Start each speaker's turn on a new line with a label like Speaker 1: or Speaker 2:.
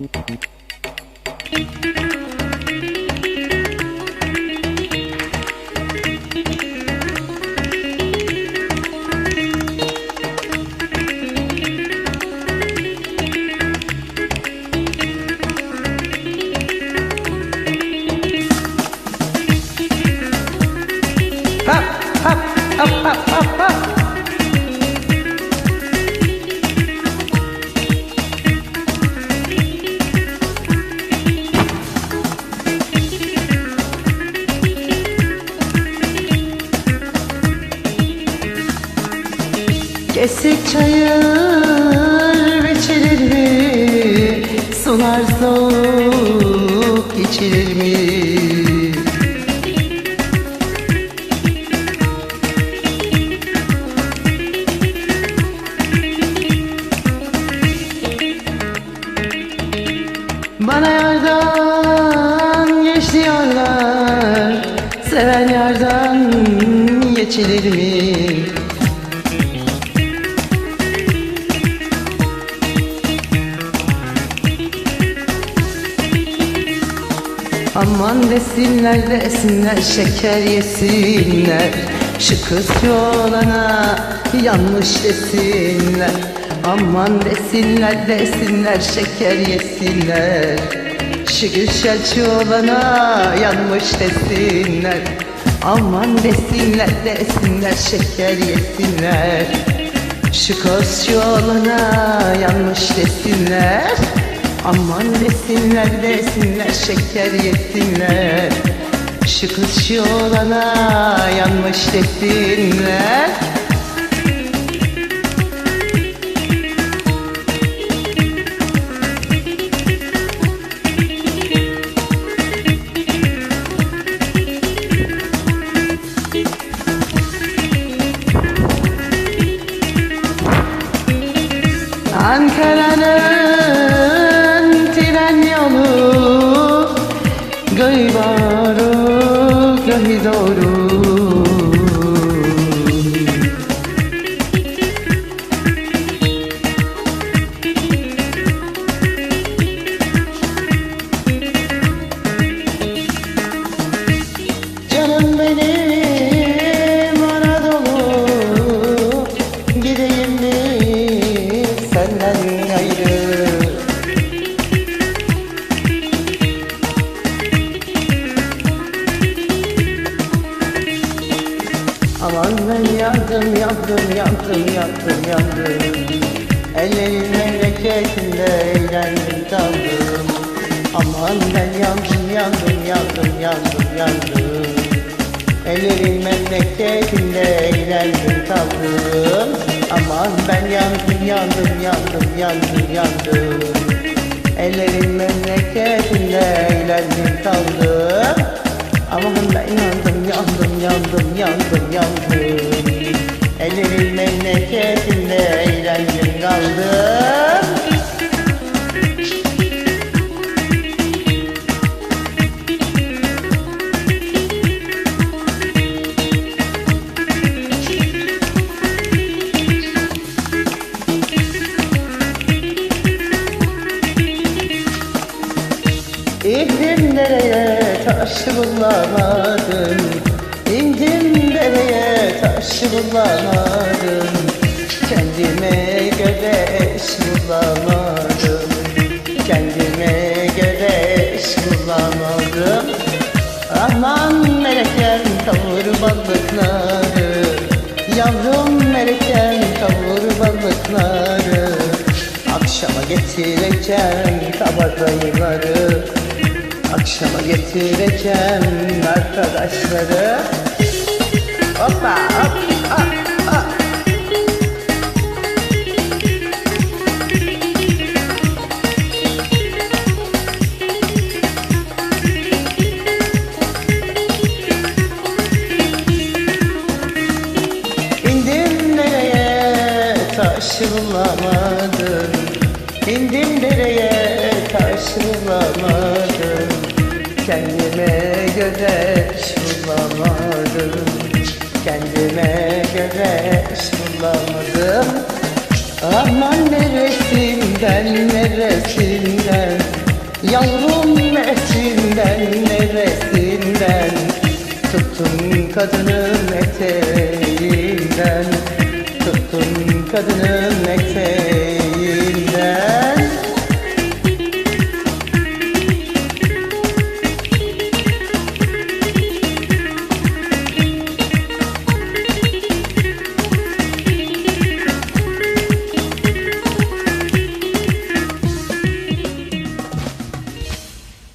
Speaker 1: Hop, hop, hop, hop, hop, Kesik çayır içilir mi? Sular soğuk içilir mi? Bana yardan geç diyorlar Seven yardan geçilir mi? Aman desinler desinler şeker yesinler. Şu kız yolana yanlış desinler. Aman desinler desinler şeker yesinler. Şu güzel yolana yanmış desinler. Aman desinler desinler şeker yesinler. Şu kız yolana yanlış desinler Aman desinler desinler şeker yesinler Şu kız yolana yanmış desinler. Ankara'nın yandım yandım yandım yandım Ellerin memleketinde eğlendim kaldım Aman ben yandım yandım yandım yandım yandım Ellerin memleketinde eğlendim kaldım Aman ben yandım yandım yandım yandım yandım Ellerin memleketinde eğlendim kaldım Aman ben yandım yandım yandım yandım yandım Ellerin memleketinde eğlendim kaldım. İndim nereye taş bulamadım İndim nereye taş bulamadım Kendime göre eş bulamadım Kendime göre eş bulamadım Aman melekem kavur balıkları. Yavrum melekem kavur balıkları. Akşama getireceğim kabadayıları Akşama getireceğim arkadaşları. Hoppa hop hop hop. İndim nereye taş İndim nereye taş bulamadım Kendime göre bulamadım. Kendime göre bulamadım. Aman neresinden neresinden? Yavrum etinden neresinden? Tuttun kadının eteğinden Tuttun kadının eteğinden